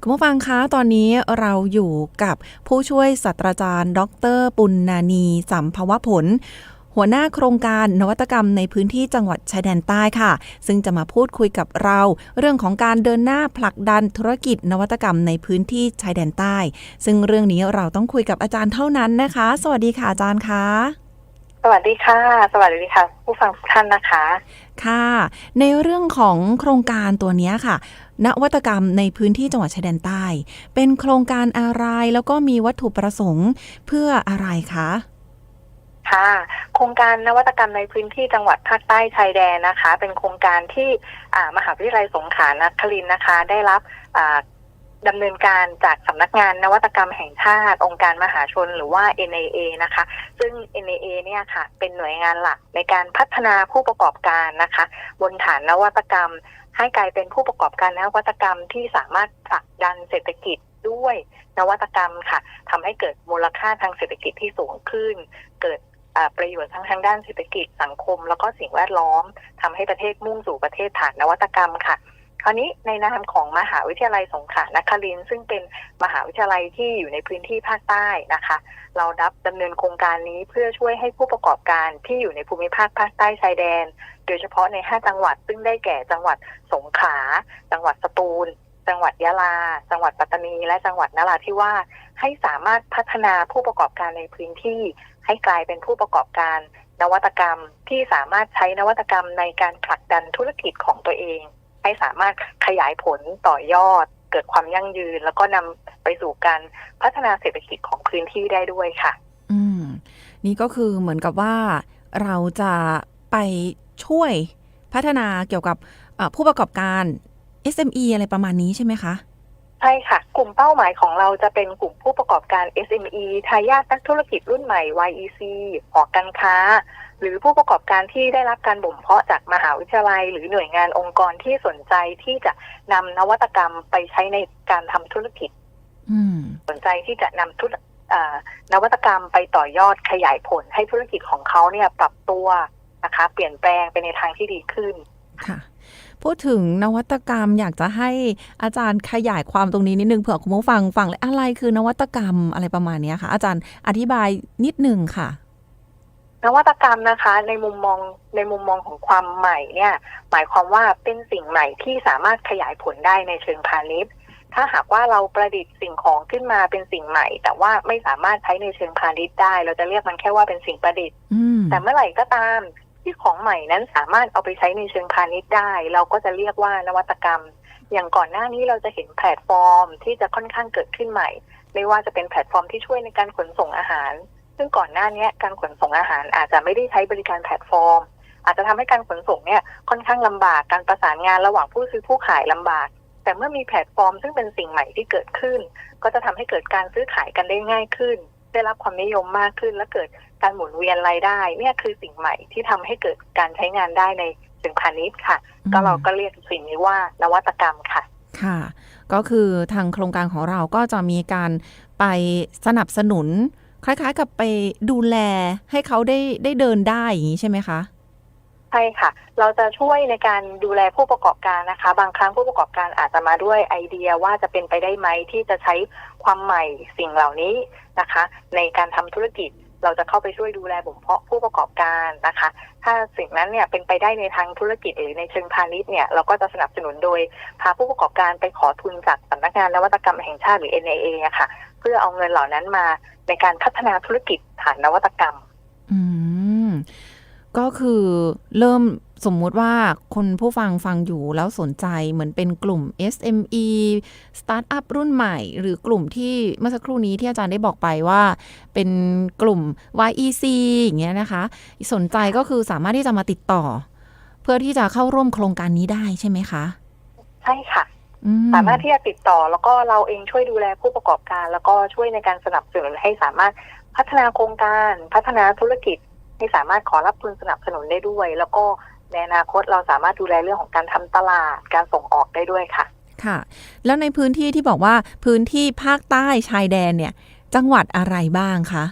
คุณผู้ฟังคะตอนนี้เราอยู่กับผู้ช่วยศาสตราจารย์ ดร ปุณนานีสัมภวผล หัวหน้าโครงการนวัตกรรมในพื้นที่จังหวัดชายแดนใต้ค่ะ ซึ่งจะมาพูดคุยกับเรา เรื่องของการเดินหน้าผลักดันธุรกิจนวัตกรรมในพื้นที่ชายแดนใต้ ซึ่งเรื่องนี้เราต้องคุยกับอาจารย์เท่านั้นนะคะ สวัสดีค่ะอาจารย์คะสวัสดีค่ะ สวัสดีค่ะ ผู้ฟังทุกท่านนะคะ ค่ะ ในเรื่องของโครงการตัวเนี้ยค่ะ นวัตกรรมในพื้นที่จังหวัดชายแดนใต้ เป็นโครงการอะไรแล้วก็มีวัตถุประสงค์เพื่ออะไรคะค่ะโครงการนวัตกรรมในพื้นที่จังหวัดภาคใต้ชายแดนนะคะ เป็นโครงการที่มหาวิทยาลัยสงขลานครินนะคะ ได้รับ ดำเนินการจากสำนักงานนวัตกรรมแห่งชาติ องค์การมหาชนหรือว่า NAA นะคะ ซึ่ง NAA เนี่ยค่ะ เป็นหน่วยงานหลักในการพัฒนาผู้ประกอบการนะคะ บนฐานนวัตกรรม ให้กลายเป็นผู้ประกอบการนวัตกรรมที่สามารถผลักดันเศรษฐกิจด้วยนวัตกรรมค่ะทำให้เกิดมูลค่าทางเศรษฐกิจที่สูงขึ้น เกิดประโยชน์ทั้งทางด้านเศรษฐกิจสังคม แล้วก็สิ่งแวดล้อมทำให้ประเทศมุ่งสู่ประเทศฐานนวัตกรรมค่ะ ราวนี้ในนามของมหาวิทยาลัยสงขลานครินทร์ซึ่งเป็นมหาวิทยาลัยที่อยู่ในพื้นที่ภาคใต้นะคะ เรารับดำเนินโครงการนี้เพื่อช่วยให้ผู้ประกอบการที่อยู่ในภูมิภาคภาคใต้ชายแดน โดยเฉพาะใน 5 จังหวัด ซึ่งได้แก่จังหวัดสงขลาจังหวัดสตูล จังหวัดยะลา จังหวัดปัตตานี และจังหวัดนราธิวาสให้สามารถพัฒนาผู้ประกอบการในพื้นที่ ให้กลายเป็นผู้ประกอบการนวัตกรรมที่สามารถใช้นวัตกรรมในการผลักดันธุรกิจของตัวเอง ให้สามารถขยายผลต่อยอด เกิดความยั่งยืน แล้วก็นำไปสู่การพัฒนาเศรษฐกิจของพื้นที่ได้ด้วยค่ะ อืม นี่ก็คือเหมือนกับว่าเราจะไปช่วยพัฒนาเกี่ยวกับเอ่อผู้ประกอบการ SME อะไรประมาณนี้ใช่ไหมคะใช่ค่ะ กลุ่มเป้าหมายของเราจะเป็นกลุ่มผู้ประกอบการ SME ทายาทนักธุรกิจรุ่นใหม่ YEC หอการค้า หรือผู้ประกอบการที่ได้รับการบ่มเพาะจากมหาวิทยาลัย หรือหน่วยงานองค์กรที่สนใจที่จะนำนวัตกรรมไปใช้ในการทำธุรกิจอืมสนใจที่จะนำธุรอ่านวัตกรรมไปต่อยอดขยายผลให้ธุรกิจของเขาเนี่ยปรับตัวนะคะ เปลี่ยนแปลงไปในทางที่ดีขึ้นค่ะพูดถึงนวัตกรรมอยากจะให้อาจารย์ขยายความตรงนี้นิดนึงเผื่อคุณผู้ฟังฟังเลยอะไรคือนวัตกรรมอะไรประมาณเนี้ยค่ะ อาจารย์อธิบายนิดนึงค่ะ นวัตกรรมนะคะ ในมุมมองในมุมมองของความใหม่เนี่ย หมายความว่าเป็นสิ่งใหม่ที่สามารถขยายผลได้ในเชิงพาณิชย์ ถ้าหากว่าเราประดิษฐ์สิ่งของขึ้นมาเป็นสิ่งใหม่ แต่ว่าไม่สามารถใช้ในเชิงพาณิชย์ได้ เราจะเรียกมันแค่ว่าเป็นสิ่งประดิษฐ์อืมแต่เมื่อไหร่ก็ตามที่ของใหม่นั้นสามารถเอาไปใช้ในเชิงพาณิชย์ได้ เราก็จะเรียกว่านวัตกรรม อย่างก่อนหน้านี้เราจะเห็นแพลตฟอร์มที่จะค่อนข้างเกิดขึ้นใหม่ ไม่ว่าจะเป็นแพลตฟอร์มที่ช่วยในการขนส่งอาหาร ซึ่งก่อนหน้านี้การขนส่งอาหารอาจจะไม่ได้ใช้บริการแพลตฟอร์ม อาจจะทำให้การขนส่งเนี่ยค่อนข้างลำบากการประสานงานระหว่างผู้ซื้อผู้ขายลำบาก แต่เมื่อมีแพลตฟอร์ม ซึ่งเป็นสิ่งใหม่ที่เกิดขึ้น ก็จะทำให้เกิดการซื้อขายกันได้ง่ายขึ้น ได้รับความนิยมมากขึ้น และเกิดการหมุนเวียนรายได้เนี่ยคือสิ่งใหม่ที่ทำให้เกิดการใช้งานได้ในเชิงพาณิชย์ค่ะ ก็เราก็เรียกสิ่งนี้ว่านวัตกรรมค่ะค่ะ ก็คือทางโครงการของเราก็จะมีการไปสนับสนุน คล้ายๆ กับไปดูแลให้เขาได้ได้เดินได้อย่างนี้ใช่ไหมคะใช่ค่ะ เราจะช่วยในการดูแลผู้ประกอบการนะคะ บางครั้งผู้ประกอบการอาจจะมาด้วยไอเดียว่าจะเป็นไปได้ไหมที่จะใช้ความใหม่สิ่งเหล่านี้นะคะ ในการทำธุรกิจ เราจะเข้าไปช่วยดูแลบ่มเพาะผู้ประกอบการนะคะ ถ้าสิ่งนั้นเนี่ยเป็นไปได้ในทางธุรกิจหรือในเชิงพาณิชย์เนี่ยเราก็จะสนับสนุนโดยพาผู้ประกอบการไปขอทุนจากสำนักงานนวัตกรรมแห่งชาติหรือ NAA อะค่ะ เพื่อเอาเงินเหล่านั้นมาในการพัฒนาธุรกิจฐานนวัตกรรม อืมก็คือเริ่ม สมมุติว่าคนผู้ฟังฟังอยู่แล้วสนใจเหมือนเป็นกลุ่ม SME สตาร์ทอัพรุ่นใหม่ หรือกลุ่มที่เมื่อสักครู่นี้ที่อาจารย์ได้บอกไปว่า เป็นกลุ่ม YEC อย่างเงี้ยนะคะ สนใจก็คือสามารถที่จะมาติดต่อ เพื่อที่จะเข้าร่วมโครงการนี้ได้ใช่ไหมคะ ใช่ค่ะอืสามารถที่จะติดต่อแล้วก็เราเองช่วยดูแลผู้ประกอบการ แล้วก็ช่วยในการสนับสนุนให้สามารถพัฒนาโครงการ พัฒนาธุรกิจให้สามารถขอรับทุนสนับสนุนได้ด้วย แล้วก็ ในอนาคตเราสามารถดูแลเรื่องของการทำตลาดการส่งออกได้ด้วยค่ะ ค่ะ แล้วในพื้นที่ที่บอกว่าพื้นที่ภาคใต้ชายแดนเนี่ย จังหวัดอะไรบ้างคะ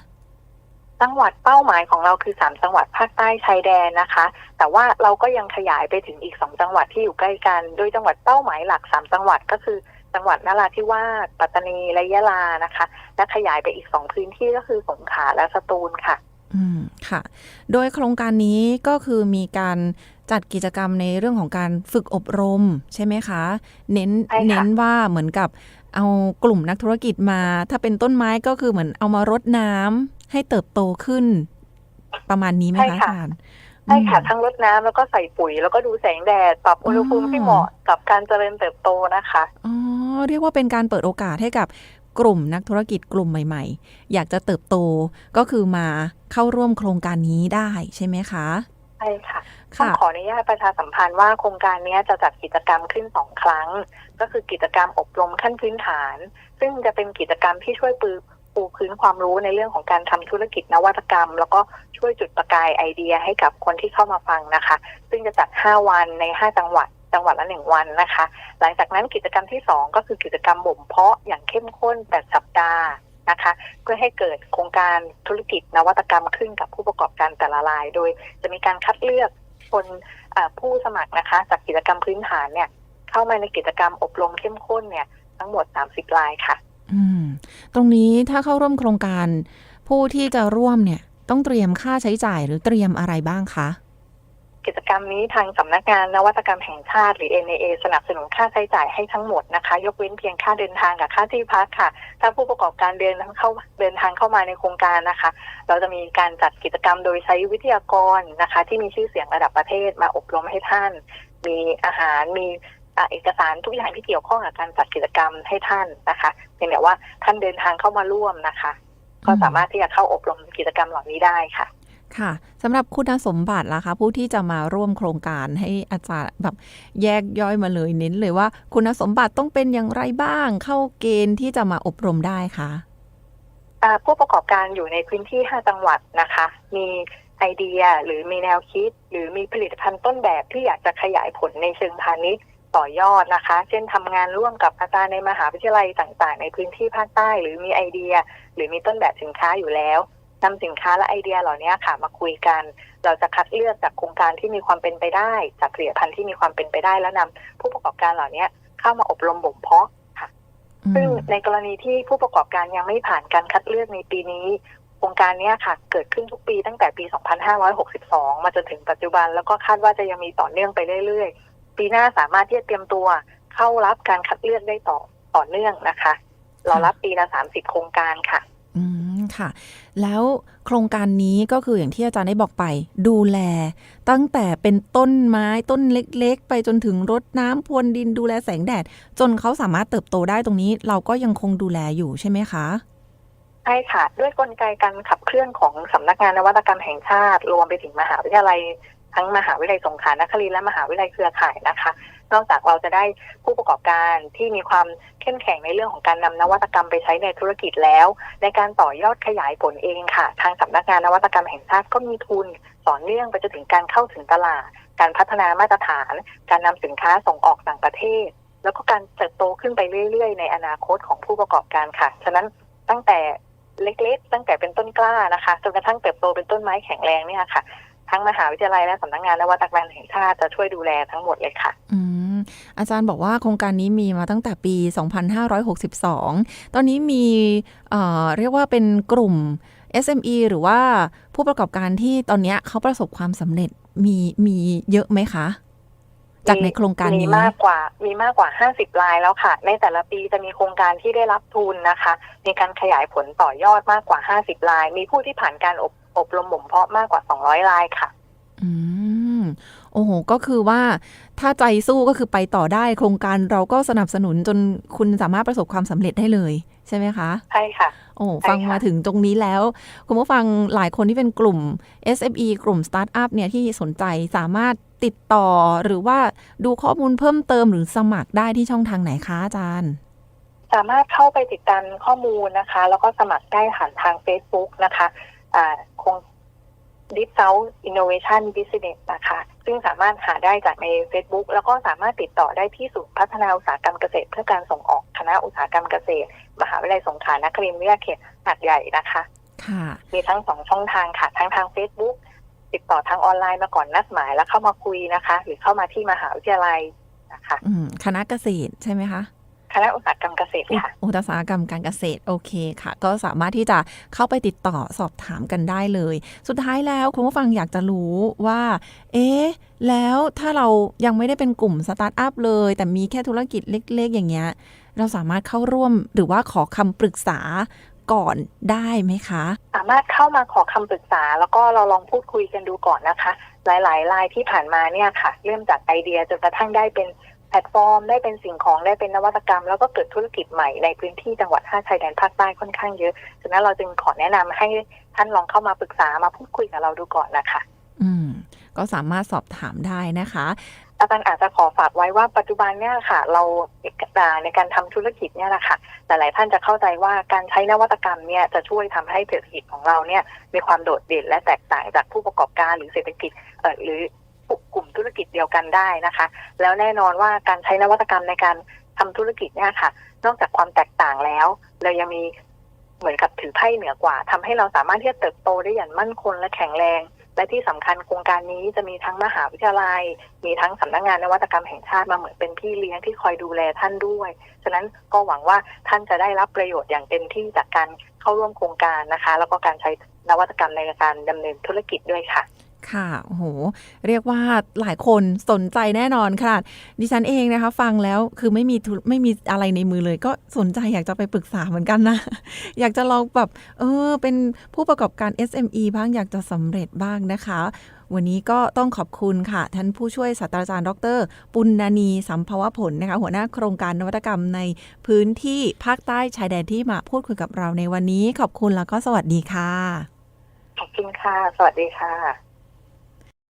จังหวัดเป้าหมายของเราคือสามจังหวัดภาคใต้ชายแดนนะคะ แต่ว่าเราก็ยังขยายไปถึงอีกสองจังหวัดที่อยู่ใกล้กัน โดยจังหวัดเป้าหมายหลักสามจังหวัดก็คือจังหวัดนราธิวาสปัตตานีและยะลานะคะ และขยายไปอีกสองพื้นที่ก็คือสงขลาและสตูลค่ะ อืมค่ะ โดยโครงการนี้ก็คือมีการ จัดกิจกรรมในเรื่องของการฝึกอบรมใช่ไหมคะ เน้นใช่ค่ะเน้นว่าเหมือนกับเอากลุ่มนักธุรกิจมา ถ้าเป็นต้นไม้ก็คือเหมือนเอามารดน้ำให้เติบโตขึ้น ประมาณนี้ไหมคะอาจารย์ใช่ค่ะอืมทั้งรดน้ำแล้วก็ใส่ปุ๋ย แล้วก็ดูแสงแดดปรับอุณหภูมิอ๋อให้เหมาะกับการเจริญเติบโตนะคะอ๋อเรียกว่าเป็นการเปิดโอกาสให้กับกลุ่มนักธุรกิจกลุ่มใหม่ ๆ อยากจะเติบโตก็คือมาเข้าร่วมโครงการนี้ได้ใช่ไหมคะใช่ค่ะต้องค่ะขออนุญาตประชาสัมพันธ์ว่าโครงการนี้จะจัดกิจกรรมขึ้นสองครั้ง ก็คือกิจกรรมอบรมขั้นพื้นฐาน ซึ่งจะเป็นกิจกรรมที่ช่วยปูปูพื้นความรู้ในเรื่องของการทำธุรกิจนวัตกรรม แล้วก็ช่วยจุดประกายไอเดียให้กับคนที่เข้ามาฟังนะคะ ซึ่งจะจัด 5 วันใน 5 จังหวัดจังหวัดละ1วันนะคะ หลังจากนั้นกิจกรรมที่ 2 ก็คือกิจกรรมบ่มเพาะอย่างเข้มข้น8สัปดาห์ นะคะ เพื่อให้เกิดโครงการธุรกิจนวัตกรรมขึ้นกับผู้ประกอบการแต่ละราย โดยจะมีการคัดเลือกคนผู้สมัครนะคะ จากกิจกรรมพื้นฐานเนี่ย เข้ามาในกิจกรรมอบรมเข้มข้นเนี่ย ทั้งหมด 30 รายค่ะ อืม ตรงนี้ถ้าเข้าร่วมโครงการ ผู้ที่จะร่วมเนี่ย ต้องเตรียมค่าใช้จ่ายหรือเตรียมอะไรบ้างคะ กิจกรรมนี้ทางสำนักงานนวัตกรรมแห่งชาติ หรือ NAA สนับสนุนค่าใช้จ่ายให้ทั้งหมดนะคะ ยกเว้นเพียงค่าเดินทางกับค่าที่พักค่ะ ถ้าผู้ประกอบการเดินเข้าเดินทางเข้ามาในโครงการนะคะ เราจะมีการจัดกิจกรรมโดยใช้วิทยากรนะคะ ที่มีชื่อเสียงระดับประเทศมาอบรมให้ท่าน มีอาหารมีเอกสารทุกอย่างที่เกี่ยวข้องกับการจัดกิจกรรมให้ท่านนะคะเพียงแต่ว่าท่านเดินทางเข้ามาร่วมนะคะ ก็สามารถที่จะเข้าอบรมกิจกรรมเหล่านี้ได้ค่ะ ค่ะสำหรับคุณสมบัติล่ะคะ ผู้ที่จะมาร่วมโครงการให้อาจารย์แบบแยกย่อยมาเลยเน้นเลยว่า คุณสมบัติต้องเป็นอย่างไรบ้าง เข้าเกณฑ์ที่จะมาอบรมได้คะอ่าผู้ประกอบการอยู่ในพื้นที่ 5 จังหวัดนะคะ มีไอเดียหรือมีแนวคิด หรือมีผลิตภัณฑ์ต้นแบบที่อยากจะขยายผลในเชิงพาณิชย์ต่อยอดนะคะ เช่นทำงานร่วมกับอาจารย์ในมหาวิทยาลัยต่าง ๆ ในพื้นที่ภาคใต้ หรือมีไอเดีย หรือมีต้นแบบสินค้าอยู่แล้ว นำสินค้าและไอเดียเหล่านี้ค่ะมาคุยกัน เราจะคัดเลือกจากโครงการที่มีความเป็นไปได้ จากผลิตภัณฑ์ที่มีความเป็นไปได้แล้วนำผู้ประกอบการเหล่านี้เข้ามาอบรมบ่มเพาะอืซึ่งมในกรณีที่ผู้ประกอบการยังไม่ผ่านการคัดเลือกในปีนี้โครงการเนี้ยค่ะ เกิดขึ้นทุกปีตั้งแต่ปี 2562 มาจนถึงปัจจุบัน แล้วก็คาดว่าจะยังมีต่อเนื่องไปเรื่อยๆ ปีหน้าสามารถที่จะเตรียมตัวเข้ารับการคัดเลือกได้ต่อต่อเนื่องนะคะ เรารับปีละ 30 โครงการค่ะ อืม ค่ะ แล้วโครงการนี้ก็คืออย่างที่อาจารย์ได้บอกไป ดูแล ตั้งแต่เป็นต้นไม้ต้นเล็กๆ ไปจนถึงรดน้ำพรวนดินดูแลแสงแดด จนเขาสามารถเติบโตได้ตรงนี้ เราก็ยังคงดูแลอยู่ใช่ไหมคะใช่ค่ะ ด้วยกลไกการขับเคลื่อนของสำนักงานนวัตกรรมแห่งชาติ รวมไปถึงมหาวิทยาลัย ทั้งมหาวิทยาลัยสงขลานครินทร์และมหาวิทยาลัยเครือข่ายนะคะ นอกจากเราจะได้ผู้ประกอบการที่มีความเข้มแข็งในเรื่องของการนำนวัตกรรมไปใช้ในธุรกิจแล้ว ในการต่อยอดขยายผลเองค่ะ ทางสำนักงานนวัตกรรมแห่งชาติก็มีทุนต่อเนื่องไปจนถึงการเข้าถึงตลาด การพัฒนามาตรฐาน การนำสินค้าส่งออกต่างประเทศ แล้วก็การเติบโตขึ้นไปเรื่อย ๆ ในอนาคตของผู้ประกอบการค่ะ ฉะนั้นตั้งแต่เล็กๆ ตั้งแต่เป็นต้นกล้านะคะจนกระทั่งเติบโตเป็นต้นไม้แข็งแรงเนี่ยค่ะ ทั้งมหาวิทยาลัยและสำนักงานนวัตกรรมแห่งชาติจะช่วยดูแลทั้งหมดเลยค่ะอืมอาจารย์บอกว่าโครงการนี้มีมาตั้งแต่ปี 2562 ตอนนี้มีเอ่อเรียกว่าเป็นกลุ่ม SME หรือว่าผู้ประกอบการที่ตอนเนี้ยเขาประสบความสำเร็จมีมีเยอะไหมคะ จากในโครงการมีนี้มากกว่า มีมากกว่า 50รายแล้วค่ะ ในแต่ละปีจะมีโครงการที่ได้รับทุนนะคะ มีการขยายผลต่อยอดมากกว่า 50ราย มีผู้ที่ผ่านการอบ อบรมบ่มเพาะมากกว่า 200รายค่ะ อืม โอ้โห ก็คือว่าถ้าใจสู้ก็คือไปต่อได้โครงการเราก็สนับสนุนจนคุณสามารถประสบความสำเร็จได้เลยใช่ไหมคะ ใช่ค่ะ โอ้ใช่ฟังค่ะมาถึงตรงนี้แล้ว คุณผู้ฟังหลายคนที่เป็นกลุ่ม SME กลุ่มสตาร์ทอัพเนี่ยที่สนใจสามารถติดต่อหรือว่าดูข้อมูลเพิ่มเติมหรือสมัครได้ที่ช่องทางไหนคะอาจารย์ สามารถเข้าไปติดตามข้อมูลนะคะ แล้วก็สมัครได้ผ่านทาง Facebook นะคะอ่า คง Deep South Innovation Business นะคะ ซึ่งสามารถหาได้จากใน Facebook แล้วก็สามารถติดต่อได้ที่ศูนย์พัฒนาอุตสาหกรรมเกษตร เพื่อการส่งออกคณะอุตสาหกรรมเกษตร มหาวิทยาลัยสงขลานครินทร์วิทยาเขตหาดใหญ่นะคะค่ะมีทั้งสองช่องทางค่ะ ทั้งทาง Facebook ติดต่อทางออนไลน์มาก่อนนัดหมายแล้วเข้ามาคุยนะคะ หรือเข้ามาที่มหาวิทยาลัยนะคะคณะเกษตรใช่ไหมคะ คณะอุตสาหกรรมเกษตรอุค่ะ อุตสาหกรรมการเกษตรโอเคค่ะ ก็สามารถที่จะเข้าไปติดต่อสอบถามกันได้เลย สุดท้ายแล้วคุณผู้ฟังอยากจะรู้ว่า เอ๊ะแล้วถ้าเรายังไม่ได้เป็นกลุ่มสตาร์ทอัพเลย แต่มีแค่ธุรกิจเล็ก ๆ อย่างเงี้ย เราสามารถเข้าร่วมหรือว่าขอคำปรึกษาก่อนได้ไหมคะ สามารถเข้ามาขอคำปรึกษา แล้วก็เราลองพูดคุยกันดูก่อนนะคะ หลายๆรายที่ผ่านมาเนี่ยค่ะ เริ่มจากไอเดียจนกระทั่งได้เป็นแพลตฟอร์ม ได้เป็นสิ่งของได้เป็นนวัตกรรม แล้วก็เกิดธุรกิจใหม่ในพื้นที่จังหวัดห้าชายแดนภาคใต้ค่อนข้างเยอะฉะนั้นเราจึงขอแนะนำให้ท่านลองเข้ามาปรึกษามาพูดคุยกับเราดูก่อนนะคะ อืม ก็สามารถสอบถามได้นะคะอาจารย์อาจจะขอฝากไว้ว่าปัจจุบันเนี่ยค่ะ เราอ่าในการทำธุรกิจเนี่ยแหละค่ะหลายๆท่านจะเข้าใจว่าการใช้นวัตกรรมเนี่ยจะช่วยทำให้เศรษฐกิจของเราเนี่ยมีความโดดเด่นและแตกต่างจากผู้ประกอบการหรือเศรษฐกิจเอ่อหรือ กลุ่มธุรกิจเดียวกันได้นะคะ แล้วแน่นอนว่าการใช้นวัตกรรมในการทำธุรกิจเนี่ยค่ะ นอกจากความแตกต่างแล้ว เรายังมีเหมือนกับถือไพ่เหนือกว่าทำให้เราสามารถที่จะเติบโตได้อย่างมั่นคงและแข็งแรง และที่สำคัญโครงการนี้จะมีทั้งมหาวิทยาลัย มีทั้งสำนักงานนวัตกรรมแห่งชาติมาเหมือนเป็นพี่เลี้ยงที่คอยดูแลท่านด้วย ฉะนั้นก็หวังว่าท่านจะได้รับประโยชน์อย่างเต็มที่จากการเข้าร่วมโครงการนะคะ แล้วก็การใช้นวัตกรรมในการดำเนินธุรกิจด้วยค่ะ ค่ะโอ้โห เรียกว่าหลายคนสนใจแน่นอนค่ะ ดิฉันเองนะคะ ฟังแล้วคือไม่มีไม่มีอะไรในมือเลย ก็สนใจอยากจะไปปรึกษาเหมือนกันนะ อยากจะลองแบบเออเป็นผู้ประกอบการ SME บ้างอยากจะสำเร็จบ้างนะคะวันนี้ก็ต้องขอบคุณค่ะ ท่านผู้ช่วยศาสตราจารย์ดร ปุณณนีสัมภวผลนะคะ หัวหน้าโครงการนวัตกรรมในพื้นที่ภาคใต้ชายแดนที่มาพูดคุยกับเราในวันนี้ ขอบคุณแล้วก็สวัสดีค่ะ ขอบคุณค่ะ สวัสดีค่ะ